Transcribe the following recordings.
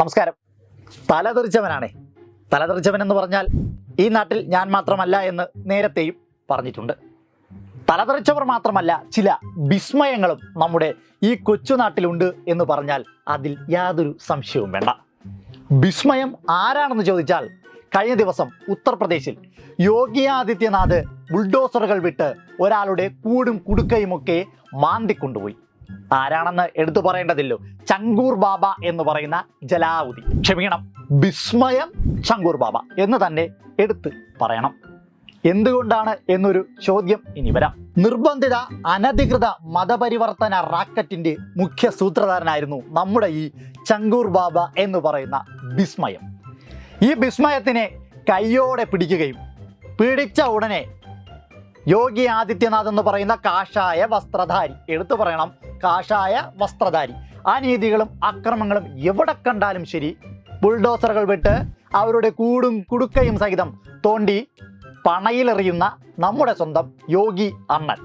നമസ്കാരം. തലതെറിച്ചവനാണേ. തലതെറിച്ചവൻ എന്ന് പറഞ്ഞാൽ ഈ നാട്ടിൽ ഞാൻ മാത്രമല്ല എന്ന് നേരത്തെയും പറഞ്ഞിട്ടുണ്ട്. തലതെറിച്ചവർ മാത്രമല്ല ചില വിസ്മയങ്ങളും നമ്മുടെ ഈ കൊച്ചു നാട്ടിലുണ്ട് എന്ന് പറഞ്ഞാൽ അതിൽ യാതൊരു സംശയവും വേണ്ട. വിസ്മയം ആരാണെന്ന് ചോദിച്ചാൽ കഴിഞ്ഞ ദിവസം ഉത്തർപ്രദേശിൽ യോഗി ആദിത്യനാഥ് ബുൾഡോസറുകൾ വിട്ട് ഒരാളുടെ കൂടും കുടുക്കയുമൊക്കെ മാന്തിക്കൊണ്ടുപോയി. ആരാണെന്ന് എടുത്തു പറയേണ്ടതില്ലോ ചങ്കൂർ ബാബ എന്ന് പറയുന്ന ജലാവുതി ക്ഷമിക്കണം. വിസ്മയം ചങ്കൂർ ബാബ എന്ന് തന്നെ എടുത്ത് പറയണം. എന്തുകൊണ്ടാണ് എന്നൊരു ചോദ്യം ഇനി വരാം. നിർബന്ധിത അനധികൃത മതപരിവർത്തന റാക്കറ്റിന്റെ മുഖ്യ സൂത്രധാരനായിരുന്നു നമ്മുടെ ഈ ചങ്കൂർ ബാബ എന്ന് പറയുന്ന വിസ്മയം ഈ വിസ്മയത്തിനെ കയ്യോടെ പിടിക്കുകയും പിടിച്ച ഉടനെ യോഗി ആദിത്യനാഥ് എന്ന് പറയുന്ന കാഷായ വസ്ത്രധാരി. എടുത്തു പറയണം. കാഷായ വസ്ത്രധാരി. അനീതികളും നീതികളും അക്രമങ്ങളും എവിടെ കണ്ടാലും ശരി. ബുൾഡോസറുകൾ വിട്ട് അവരുടെ കൂടും കുടുക്കയും സഹിതം തോണ്ടി പണയിലെറിയുന്ന നമ്മുടെ സ്വന്തം യോഗി അണ്ണൻ.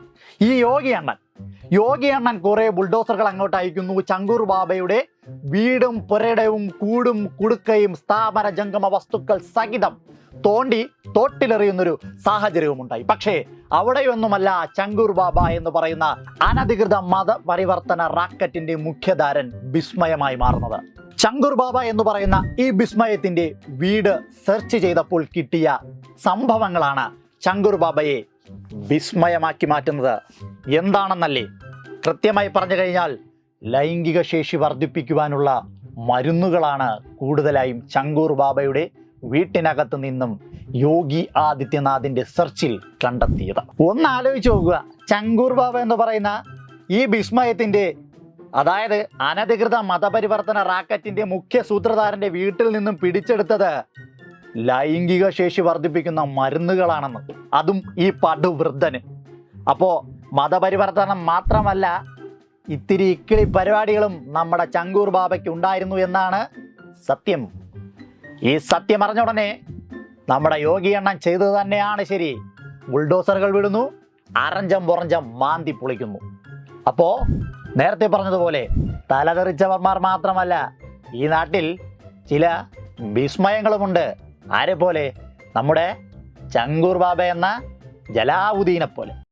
ഈ യോഗി അണ്ണൻ യോഗി അണ്ണൻ കുറെ ബുൾഡോസറുകൾ അങ്ങോട്ട് അയക്കുന്നു. ചങ്കൂർ ബാബയുടെ വീടും പുരയിടവും കൂടും കുടുക്കയും സ്ഥാപന ജംഗമ വസ്തുക്കൾ സഹിതം തോണ്ടി തോട്ടിലെറിയുന്നൊരു സാഹചര്യവും ഉണ്ടായി പക്ഷേ അവിടെയൊന്നുമല്ല ചങ്കൂർ ബാബ എന്ന് പറയുന്ന അനധികൃത മത പരിവർത്തന റാക്കറ്റിന്റെ മുഖ്യധാരൻ വിസ്മയമായി മാറുന്നത്. ചങ്കൂർ ബാബ എന്ന് പറയുന്ന ഈ വിസ്മയത്തിന്റെ വീട് സെർച്ച് ചെയ്തപ്പോൾ കിട്ടിയ സംഭവങ്ങളാണ് ചങ്കൂർ ബാബയെ വിസ്മയമാക്കി മാറ്റുന്നത് എന്താണെന്നല്ലേ കൃത്യമായി പറഞ്ഞു കഴിഞ്ഞാൽ ലൈംഗിക ശേഷി വർദ്ധിപ്പിക്കുവാനുള്ള മരുന്നുകളാണ് കൂടുതലായും ചങ്കൂർ ബാബയുടെ വീട്ടിനകത്ത് നിന്നും യോഗി ആദിത്യനാഥിന്റെ സെർച്ചിൽ കണ്ടെത്തിയത്. ഒന്ന് ആലോചിച്ച് നോക്കുക. ചങ്കൂർ ബാബ എന്ന് പറയുന്ന ഈ വിസ്മയത്തിന്റെ അതായത് അനധികൃത മതപരിവർത്തന റാക്കറ്റിന്റെ മുഖ്യ സൂത്രധാരന്റെ വീട്ടിൽ നിന്നും പിടിച്ചെടുത്തത് ലൈംഗിക ശേഷി വർദ്ധിപ്പിക്കുന്ന മരുന്നുകളാണെന്ന്. അതും ഈ പടുവൃദ്ധന് അപ്പോൾ മതപരിവർത്തനം മാത്രമല്ല ഇത്തിരി ഇക്കിളി പരിപാടികളും നമ്മുടെ ചങ്കൂർ ബാബയ്ക്ക് ഉണ്ടായിരുന്നു എന്നാണ് സത്യം. ഈ സത്യം അറിഞ്ഞ ഉടനെ നമ്മുടെ യോഗി എണ്ണം ചെയ്തത് തന്നെയാണ് ശരി. ബുൾഡോസറുകൾ വിടുന്നു അറഞ്ചം പുറഞ്ചം മാന്തി പൊളിക്കുന്നു. അപ്പോൾ നേരത്തെ പറഞ്ഞതുപോലെ തലതെറിച്ചവർമാർ മാത്രമല്ല ഈ നാട്ടിൽ ചില വിസ്മയങ്ങളുമുണ്ട്. ആരെ പോലെ നമ്മുടെ ചങ്കൂർ ബാബ എന്ന ജലാവുദ്ദീനെ പോലെ